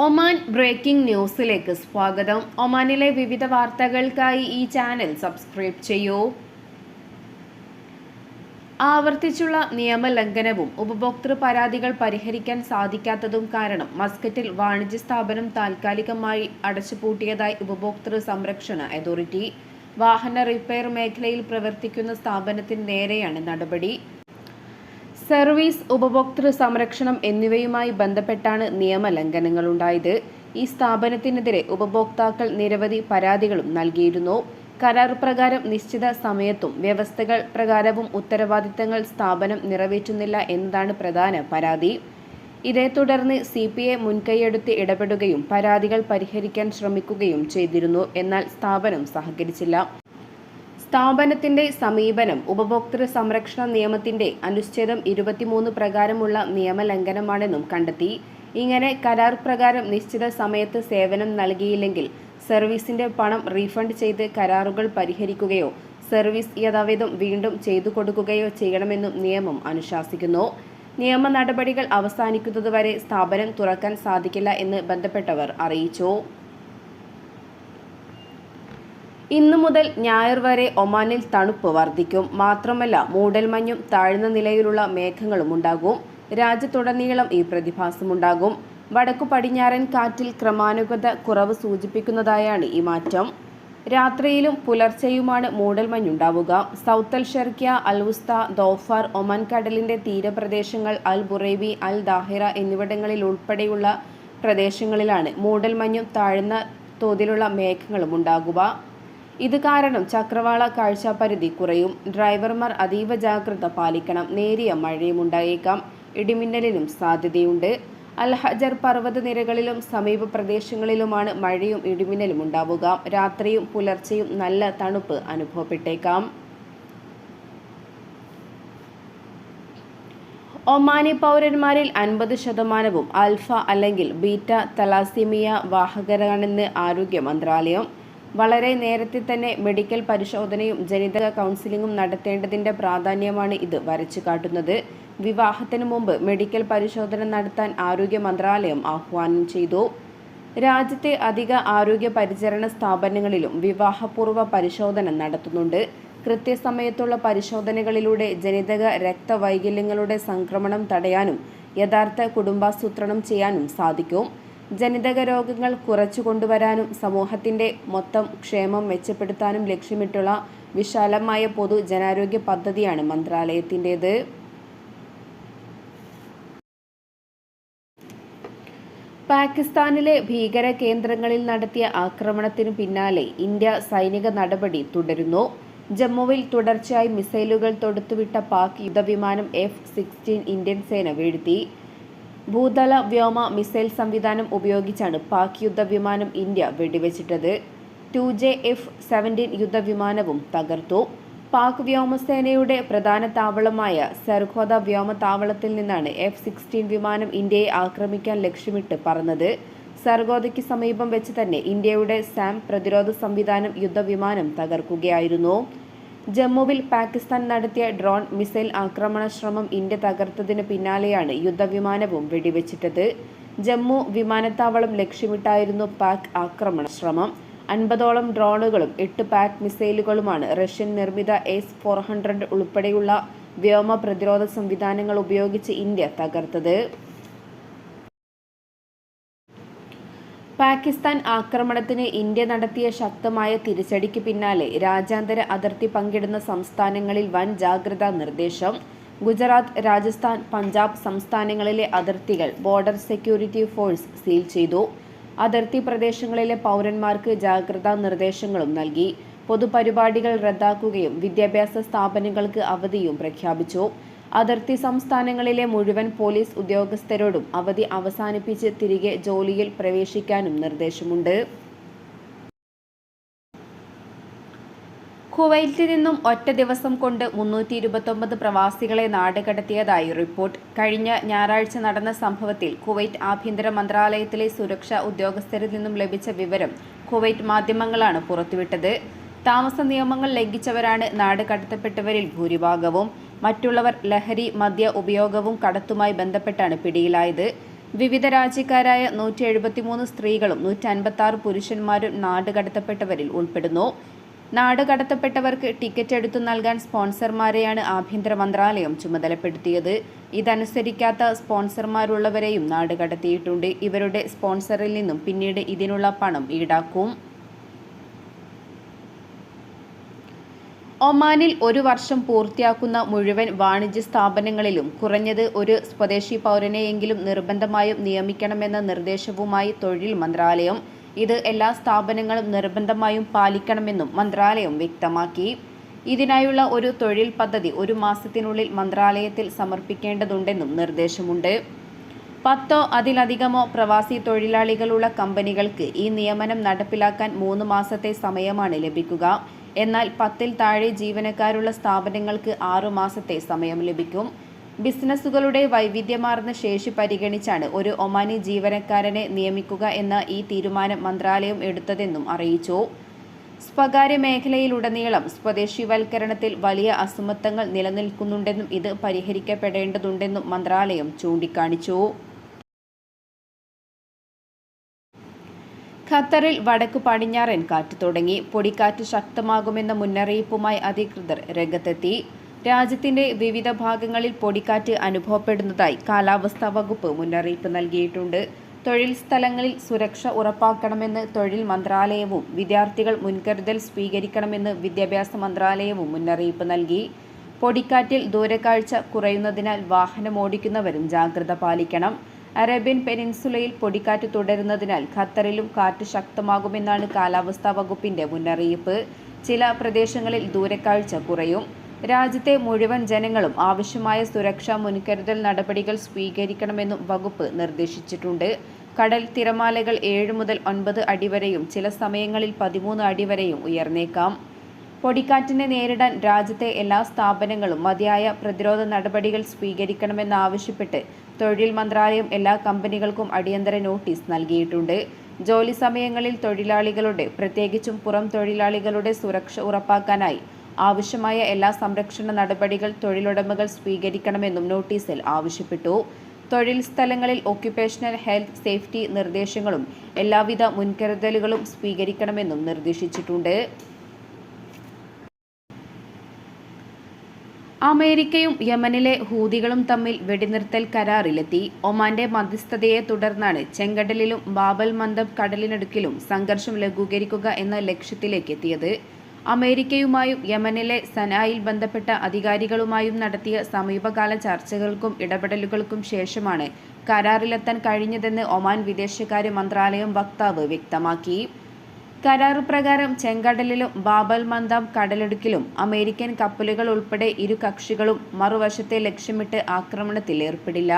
Oman breaking ന്യൂസിലേക്ക് സ്വാഗതം. ഒമാനിലെ വിവിധ വാർത്തകൾക്കായി ഈ ചാനൽ സബ്സ്ക്രൈബ് ചെയ്യൂ. ആവർത്തിച്ചുള്ള നിയമലംഘനവും ഉപഭോക്തൃ പരാതികൾ പരിഹരിക്കാൻ സാധിക്കാത്തതും കാരണം മസ്കറ്റിൽ വാണിജ്യ സ്ഥാപനം താൽക്കാലികമായി അടച്ചുപൂട്ടിയതായി ഉപഭോക്തൃ സംരക്ഷണ അതോറിറ്റി. വാഹന റിപ്പയർ മേഖലയിൽ പ്രവർത്തിക്കുന്ന സ്ഥാപനത്തിന് നേരെയാണ് നടപടി. സർവീസ് ഉപഭോക്തൃ സംരക്ഷണം എന്നിവയുമായി ബന്ധപ്പെട്ടാണ് നിയമലംഘനങ്ങളുണ്ടായത്. ഈ സ്ഥാപനത്തിനെതിരെ ഉപഭോക്താക്കൾ നിരവധി പരാതികളും നൽകിയിരുന്നു. കരാർ പ്രകാരം നിശ്ചിത സമയത്തും വ്യവസ്ഥകൾ പ്രകാരവും ഉത്തരവാദിത്തങ്ങൾ സ്ഥാപനം നിറവേറ്റുന്നില്ല എന്നതാണ് പ്രധാന പരാതി. ഇതേ തുടർന്ന് സി പി എ മുൻകൈയെടുത്ത് ഇടപെടുകയും പരാതികൾ പരിഹരിക്കാൻ ശ്രമിക്കുകയും ചെയ്തിരുന്നു. എന്നാൽ സ്ഥാപനം സഹകരിച്ചില്ല. സ്ഥാപനത്തിന്റെ സമീപനം ഉപഭോക്തൃ സംരക്ഷണ നിയമത്തിന്റെ അനുച്ഛേദം ഇരുപത്തിമൂന്ന് പ്രകാരമുള്ള നിയമലംഘനമാണെന്നും കണ്ടെത്തി. ഇങ്ങനെ കരാർ പ്രകാരം നിശ്ചിത സമയത്ത് സേവനം നൽകിയില്ലെങ്കിൽ സർവീസിന്റെ പണം റീഫണ്ട് ചെയ്ത് കരാറുകൾ പരിഹരിക്കുകയോ സർവീസ് യഥാവിധം വീണ്ടും ചെയ്തു കൊടുക്കുകയോ ചെയ്യണമെന്നും നിയമം അനുശാസിക്കുന്നു. നിയമ നടപടികൾ അവസാനിക്കുന്നതുവരെ സ്ഥാപനം തുറക്കാൻ സാധിക്കില്ല എന്ന് ബന്ധപ്പെട്ടവർ അറിയിച്ചു. ഇന്നു മുതൽ ഞായർ വരെ ഒമാനിൽ തണുപ്പ് വർദ്ധിക്കും. മാത്രമല്ല മൂടൽമഞ്ഞും താഴ്ന്ന നിലയിലുള്ള മേഘങ്ങളും ഉണ്ടാകും. രാജ്യത്തുടനീളം ഈ പ്രതിഭാസമുണ്ടാകും വടക്കു പടിഞ്ഞാറൻ കാറ്റിൽ ക്രമാനുഗത കുറവ് സൂചിപ്പിക്കുന്നതായാണ് ഈ മാറ്റം. രാത്രിയിലും പുലർച്ചെയുമാണ് മൂടൽമഞ്ഞുണ്ടാവുക South Al Sharqiyah Al Wusta Dhofar Oman കടലിന്റെ തീരപ്രദേശങ്ങൾ അൽ ബുറൈബി അൽ ദാഹിറ എന്നിവിടങ്ങളിൽ ഉൾപ്പെടെയുള്ള പ്രദേശങ്ങളിലാണ് മൂടൽമഞ്ഞും താഴ്ന്ന തോതിലുള്ള മേഘങ്ങളും ഉണ്ടാകുക. ഇത് കാരണം ചക്രവാള കാഴ്ചപരിധി കുറയും. ഡ്രൈവർമാർ അതീവ ജാഗ്രത പാലിക്കണം. നേരിയ മഴയും ഉണ്ടായേക്കാം. ഇടിമിന്നലിനും സാധ്യതയുണ്ട്. അൽഹജർ പർവത നിരകളിലും സമീപ പ്രദേശങ്ങളിലുമാണ് മഴയും ഇടിമിന്നലും ഉണ്ടാവുക. രാത്രിയും പുലർച്ചെയും നല്ല തണുപ്പ് അനുഭവപ്പെട്ടേക്കാം. ഒമാനി പൗരന്മാരിൽ അൻപത് ശതമാനവും ആൽഫ അല്ലെങ്കിൽ ബീറ്റ തലാസിമിയ വാഹകരാണെന്ന് ആരോഗ്യ മന്ത്രാലയം വളരെ നേരത്തെ തന്നെ മെഡിക്കൽ പരിശോധനയും ജനിതക കൗൺസിലിംഗും നടത്തേണ്ടതിന്റെ പ്രാധാന്യമാണ് ഇത് വരച്ചു കാട്ടുന്നത്. വിവാഹത്തിന് മുമ്പ് മെഡിക്കൽ പരിശോധന നടത്താൻ ആരോഗ്യ മന്ത്രാലയം ആഹ്വാനം ചെയ്തു. രാജ്യത്തെ അധിക ആരോഗ്യ പരിചരണ സ്ഥാപനങ്ങളിലും വിവാഹപൂർവ പരിശോധന നടത്തുന്നുണ്ട്. കൃത്യസമയത്തുള്ള പരിശോധനകളിലൂടെ ജനിതക രക്തവൈകല്യങ്ങളുടെ സംക്രമണം തടയാനും യഥാർത്ഥ കുടുംബാസൂത്രണം ചെയ്യാനും സാധിക്കും. ജനിതക രോഗങ്ങൾ കുറച്ചു കൊണ്ടുവരാനും സമൂഹത്തിന്റെ മൊത്തം ക്ഷേമം മെച്ചപ്പെടുത്താനും ലക്ഷ്യമിട്ടുള്ള വിശാലമായ പൊതു ജനാരോഗ്യ പദ്ധതിയാണ് മന്ത്രാലയത്തിന്റെത്. പാകിസ്ഥാനിലെ ഭീകര കേന്ദ്രങ്ങളിൽ നടത്തിയ ആക്രമണത്തിനു പിന്നാലെ ഇന്ത്യ സൈനിക നടപടി തുടരുന്നു. ജമ്മുവിൽ തുടർച്ചയായി മിസൈലുകൾ തൊടുത്തുവിട്ട പാക് യുദ്ധവിമാനം എഫ് സിക്സ്റ്റീൻ ഇന്ത്യൻ സേന വീഴ്ത്തി. ഭൂതല വ്യോമ മിസൈൽ സംവിധാനം ഉപയോഗിച്ചാണ് പാക് യുദ്ധവിമാനം ഇന്ത്യ വെടിവെച്ചിട്ടത്. ടു ജെ എഫ് സെവന്റീൻ യുദ്ധവിമാനവും തകർത്തു. പാക് വ്യോമസേനയുടെ പ്രധാന താവളമായ സർഖോദ വ്യോമതാവളത്തിൽ നിന്നാണ് എഫ് സിക്സ്റ്റീൻ വിമാനം ഇന്ത്യയെ ആക്രമിക്കാൻ ലക്ഷ്യമിട്ട് പറന്നത്. സർഗോദയ്ക്ക് സമീപം വെച്ച് തന്നെ ഇന്ത്യയുടെ സാം പ്രതിരോധ സംവിധാനം യുദ്ധവിമാനം തകർക്കുകയായിരുന്നു. ജമ്മുവിൽ പാകിസ്ഥാൻ നടത്തിയ ഡ്രോൺ മിസൈൽ ആക്രമണ ശ്രമം ഇന്ത്യ തകർത്തതിന് പിന്നാലെയാണ് യുദ്ധവിമാനവും വെടിവെച്ചിട്ടത്. ജമ്മു വിമാനത്താവളം ലക്ഷ്യമിട്ടായിരുന്നു പാക് ആക്രമണ ശ്രമം അൻപതോളം ഡ്രോണുകളും എട്ട് പാക് മിസൈലുകളുമാണ് റഷ്യൻ നിർമ്മിത എസ് ഫോർ ഹൺഡ്രഡ് ഉൾപ്പെടെയുള്ള വ്യോമ പ്രതിരോധ സംവിധാനങ്ങൾ ഉപയോഗിച്ച് ഇന്ത്യ തകർത്തത്. പാകിസ്ഥാൻ ആക്രമണത്തിന് ഇന്ത്യ നടത്തിയ ശക്തമായ തിരിച്ചടിക്ക് പിന്നാലെ രാജ്യാന്തര അതിർത്തി പങ്കിടുന്ന സംസ്ഥാനങ്ങളിൽ വൻ ജാഗ്രതാ നിർദ്ദേശം. ഗുജറാത്ത് രാജസ്ഥാൻ പഞ്ചാബ് സംസ്ഥാനങ്ങളിലെ അതിർത്തികൾ ബോർഡർ സെക്യൂരിറ്റി ഫോഴ്സ് സീൽ ചെയ്തു. അതിർത്തി പ്രദേശങ്ങളിലെ പൗരന്മാർക്ക് ജാഗ്രതാ നിർദ്ദേശങ്ങളും നൽകി. പൊതുപരിപാടികൾ റദ്ദാക്കുകയും വിദ്യാഭ്യാസ സ്ഥാപനങ്ങൾക്ക് അവധിയും പ്രഖ്യാപിച്ചു. അതിർത്തി സംസ്ഥാനങ്ങളിലെ മുഴുവൻ പോലീസ് ഉദ്യോഗസ്ഥരോടും അവധി അവസാനിപ്പിച്ച് തിരികെ ജോലിയിൽ പ്രവേശിക്കാനും നിർദ്ദേശമുണ്ട്. കുവൈറ്റിൽ നിന്നും ഒറ്റ ദിവസം കൊണ്ട് മുന്നൂറ്റി ഇരുപത്തൊമ്പത് പ്രവാസികളെ നാടുകടത്തിയതായി റിപ്പോർട്ട്. കഴിഞ്ഞ ഞായറാഴ്ച നടന്ന സംഭവത്തിൽ കുവൈറ്റ് ആഭ്യന്തര മന്ത്രാലയത്തിലെ സുരക്ഷാ ഉദ്യോഗസ്ഥരിൽ നിന്നും ലഭിച്ച വിവരം കുവൈറ്റ് മാധ്യമങ്ങളാണ് പുറത്തുവിട്ടത്. താമസ നിയമങ്ങൾ ലംഘിച്ചവരാണ് നാട് കടത്തപ്പെട്ടവരിൽ ഭൂരിഭാഗവും. മറ്റുള്ളവർ ലഹരി മദ്യ ഉപയോഗവും കടത്തുമായി ബന്ധപ്പെട്ടാണ് പിടിയിലായത്. വിവിധ രാജ്യക്കാരായ നൂറ്റി എഴുപത്തിമൂന്ന് സ്ത്രീകളും നൂറ്റി അൻപത്തി പുരുഷന്മാരും നാടുകടത്തപ്പെട്ടവരിൽ ഉൾപ്പെടുന്നു. നാട് കടത്തപ്പെട്ടവർക്ക് ടിക്കറ്റ് എടുത്തു നൽകാൻ സ്പോൺസർമാരെയാണ് ആഭ്യന്തര മന്ത്രാലയം ചുമതലപ്പെടുത്തിയത്. ഇതനുസരിക്കാത്ത സ്പോൺസർമാരുള്ളവരെയും നാട് കടത്തിയിട്ടുണ്ട്. ഇവരുടെ സ്പോൺസറിൽ നിന്നും പിന്നീട് ഇതിനുള്ള പണം ഈടാക്കും. ഒമാനിൽ ഒരു വർഷം പൂർത്തിയാക്കുന്ന മുഴുവൻ വാണിജ്യ സ്ഥാപനങ്ങളിലും കുറഞ്ഞത് ഒരു സ്വദേശി പൗരനെയെങ്കിലും നിർബന്ധമായും നിയമിക്കണമെന്ന നിർദ്ദേശവുമായി തൊഴിൽ മന്ത്രാലയം. ഇത് എല്ലാ സ്ഥാപനങ്ങളും നിർബന്ധമായും പാലിക്കണമെന്നും മന്ത്രാലയം വ്യക്തമാക്കി. ഇതിനായുള്ള ഒരു തൊഴിൽ പദ്ധതി ഒരു മാസത്തിനുള്ളിൽ മന്ത്രാലയത്തിൽ സമർപ്പിക്കേണ്ടതുണ്ടെന്നും നിർദ്ദേശമുണ്ട്. പത്തോ അതിലധികമോ പ്രവാസി തൊഴിലാളികളുള്ള കമ്പനികൾക്ക് ഈ നിയമനം നടപ്പിലാക്കാൻ മൂന്ന് മാസത്തെ സമയമാണ് ലഭിക്കുക. എന്നാൽ പത്തിൽ താഴെ ജീവനക്കാരുള്ള സ്ഥാപനങ്ങൾക്ക് ആറുമാസത്തെ സമയം ലഭിക്കും. ബിസിനസ്സുകളുടെ വൈവിധ്യമാർന്ന ശേഷി പരിഗണിച്ചാണ് ഒരു ഒമാനി ജീവനക്കാരനെ നിയമിക്കുക എന്ന ഈ തീരുമാനം മന്ത്രാലയം എടുത്തതെന്നും അറിയിച്ചു. സ്വകാര്യ മേഖലയിലുടനീളം സ്വദേശിവൽക്കരണത്തിൽ വലിയ അസമത്വങ്ങൾ നിലനിൽക്കുന്നുണ്ടെന്നും ഇത് പരിഹരിക്കപ്പെടേണ്ടതുണ്ടെന്നും മന്ത്രാലയം ചൂണ്ടിക്കാണിച്ചു. ഖത്തറിൽ വടക്ക് പടിഞ്ഞാറൻ കാറ്റ് തുടങ്ങി. പൊടിക്കാറ്റ് ശക്തമാകുമെന്ന മുന്നറിയിപ്പുമായി അധികൃതർ രംഗത്തെത്തി. രാജ്യത്തിന്റെ വിവിധ ഭാഗങ്ങളിൽ പൊടിക്കാറ്റ് അനുഭവപ്പെടുന്നതായി കാലാവസ്ഥാ വകുപ്പ് മുന്നറിയിപ്പ് നൽകിയിട്ടുണ്ട്. തൊഴിൽ സ്ഥലങ്ങളിൽ സുരക്ഷ ഉറപ്പാക്കണമെന്ന് തൊഴിൽ മന്ത്രാലയവും വിദ്യാർത്ഥികൾ മുൻകരുതൽ സ്വീകരിക്കണമെന്ന് വിദ്യാഭ്യാസ മന്ത്രാലയവും മുന്നറിയിപ്പ് നൽകി. പൊടിക്കാറ്റിൽ ദൂരക്കാഴ്ച കുറയുന്നതിനാൽ വാഹനമോടിക്കുന്നവരും ജാഗ്രത പാലിക്കണം. അറേബ്യൻ പെനിൻസുലയിൽ പൊടിക്കാറ്റ് തുടരുന്നതിനാൽ ഖത്തറിലും കാറ്റ് ശക്തമാകുമെന്നാണ് കാലാവസ്ഥാ വകുപ്പിന്റെ മുന്നറിയിപ്പ്. ചില പ്രദേശങ്ങളിൽ ദൂരക്കാഴ്ച കുറയും. രാജ്യത്തെ മുഴുവൻ ജനങ്ങളും ആവശ്യമായ സുരക്ഷാ മുൻകരുതൽ നടപടികൾ സ്വീകരിക്കണമെന്നും വകുപ്പ് നിർദ്ദേശിച്ചിട്ടുണ്ട്. കടൽ തിരമാലകൾ ഏഴ് മുതൽ ഒൻപത് അടി വരെയും ചില സമയങ്ങളിൽ പതിമൂന്ന് അടി വരെയും ഉയർന്നേക്കാം. പൊടിക്കാറ്റിനെ നേരിടാൻ രാജ്യത്തെ എല്ലാ സ്ഥാപനങ്ങളും മതിയായ പ്രതിരോധ നടപടികൾ സ്വീകരിക്കണമെന്നാവശ്യപ്പെട്ട് തൊഴിൽ മന്ത്രാലയം എല്ലാ കമ്പനികൾക്കും അടിയന്തര നോട്ടീസ് നൽകിയിട്ടുണ്ട്. ജോലി സമയങ്ങളിൽ തൊഴിലാളികളുടെ പ്രത്യേകിച്ചും പുറം തൊഴിലാളികളുടെ സുരക്ഷ ഉറപ്പാക്കാനായി ആവശ്യമായ എല്ലാ സംരക്ഷണ നടപടികൾ തൊഴിലുടമകൾ സ്വീകരിക്കണമെന്നും നോട്ടീസിൽ ആവശ്യപ്പെട്ടു. തൊഴിൽ സ്ഥലങ്ങളിൽ ഒക്യുപേഷണൽ ഹെൽത്ത് സേഫ്റ്റി നിർദ്ദേശങ്ങളും എല്ലാവിധ മുൻകരുതലുകളും സ്വീകരിക്കണമെന്നും നിർദ്ദേശിച്ചിട്ടുണ്ട്. അമേരിക്കയും യമനിലെ ഹൂതികളും തമ്മിൽ വെടിനിർത്തൽ കരാറിലെത്തി. ഒമാന്റെ മധ്യസ്ഥതയെ തുടർന്നാണ് ചെങ്കടലിലും ബാബൽ മന്ദബ് കടലിനടുക്കിലും സംഘർഷം ലഘൂകരിക്കുക എന്ന ലക്ഷ്യത്തിലേക്ക് എത്തിയത് അമേരിക്കയുമായും യമനിലെ സനായിൽ ബന്ധപ്പെട്ട അധികാരികളുമായും നടത്തിയ സമീപകാല ചർച്ചകൾക്കും ഇടപെടലുകൾക്കും ശേഷമാണ് കരാറിലെത്താൻ കഴിഞ്ഞതെന്ന് ഒമാൻ വിദേശകാര്യ മന്ത്രാലയം വക്താവ് വ്യക്തമാക്കി. കരാർ പ്രകാരം ചെങ്കടലിലും ബാബൽ മന്ദം കടലിടുക്കിലും അമേരിക്കൻ കപ്പലുകൾ ഉൾപ്പെടെ ഇരു കക്ഷികളും മറുവശത്തെ ലക്ഷ്യമിട്ട് ആക്രമണത്തിൽ ഏർപ്പെടില്ല.